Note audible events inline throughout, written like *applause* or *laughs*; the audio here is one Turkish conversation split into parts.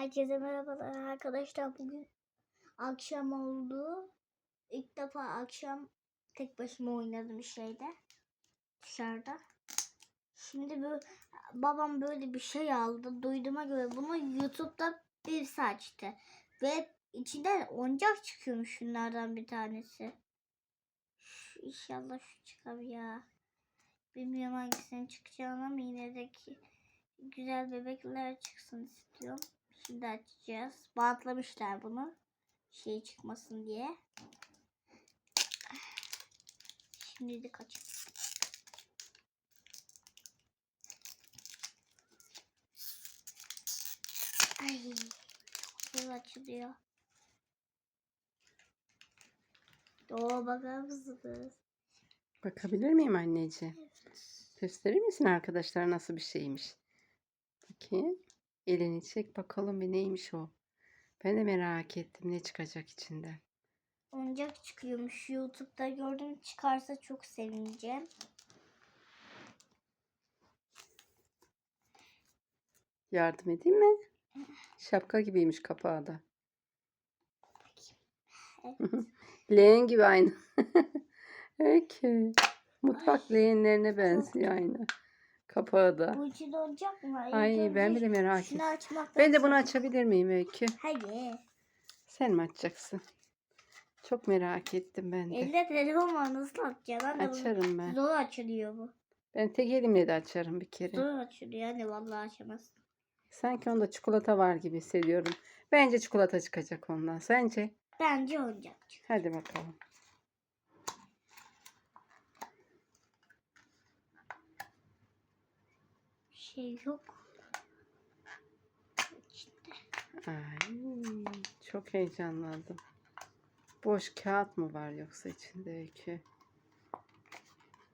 Herkese merhabalar arkadaşlar. Bugün akşam oldu. İlk defa akşam tek başıma oynadım şeyde. Dışarıda. Şimdi bu babam böyle bir şey aldı. Duyduğuma göre bunu YouTube'da birisi açtı. Ve içinden oyuncak çıkıyormuş şunlardan bir tanesi. Şu, inşallah şu çıkar ya. Bilmiyorum hangisinin çıkacağını ama yine de ki güzel bebekler çıksın istiyorum. Şimdi açacağız. Bantlamışlar bunu. Şey çıkmasın diye. Şimdi de kaç. Ay, güzel açılıyor. Oo bakar mısınız? Bakabilir miyim anneciğim? Gösterir misin arkadaşlar nasıl bir şeymiş? Bakayım. Elini çek bakalım bir neymiş o. Ben de merak ettim ne çıkacak içinden. Oyuncak çıkıyormuş. YouTube'da gördüm. Çıkarsa çok sevineceğim. Yardım edeyim mi? Şapka gibiymiş kapağı da. Evet. *laughs* Leğen gibi aynı. *laughs* Öykü. Mutfak leğenlerine benziyor aynı. Kapağı da. Bu içinde oyuncak mı? İlk Ay ben önce bile merak Şunu ettim. Ben de bunu açabilir miyim Öykü? Hayır. Sen mi açacaksın? Çok merak ettim ben de. Elde telefon var nasıl açacaksın? Anne, bu Açarım ben. Zor açılıyor bu. Ben tek elimle de açarım bir kere. Zor açılıyor. Yani vallahi açamazsın. Sanki onda çikolata var gibi hissediyorum. Bence çikolata çıkacak ondan. Sence? Bence çık. Hadi bakalım. Şey yok. İçinde. Ay, çok heyecanlandım. Boş kağıt mı var yoksa içinde Öykü?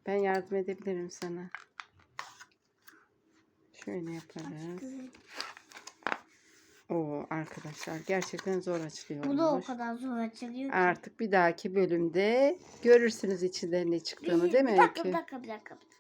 Ben yardım edebilirim sana. Şöyle yaparız. Oo arkadaşlar gerçekten zor açılıyor. Bu da o kadar zor açılıyor ki. Artık bir dahaki bölümde görürsünüz içinden ne çıktığını değil mi bir dakika, bir dakika, bir dakika, bir dakika.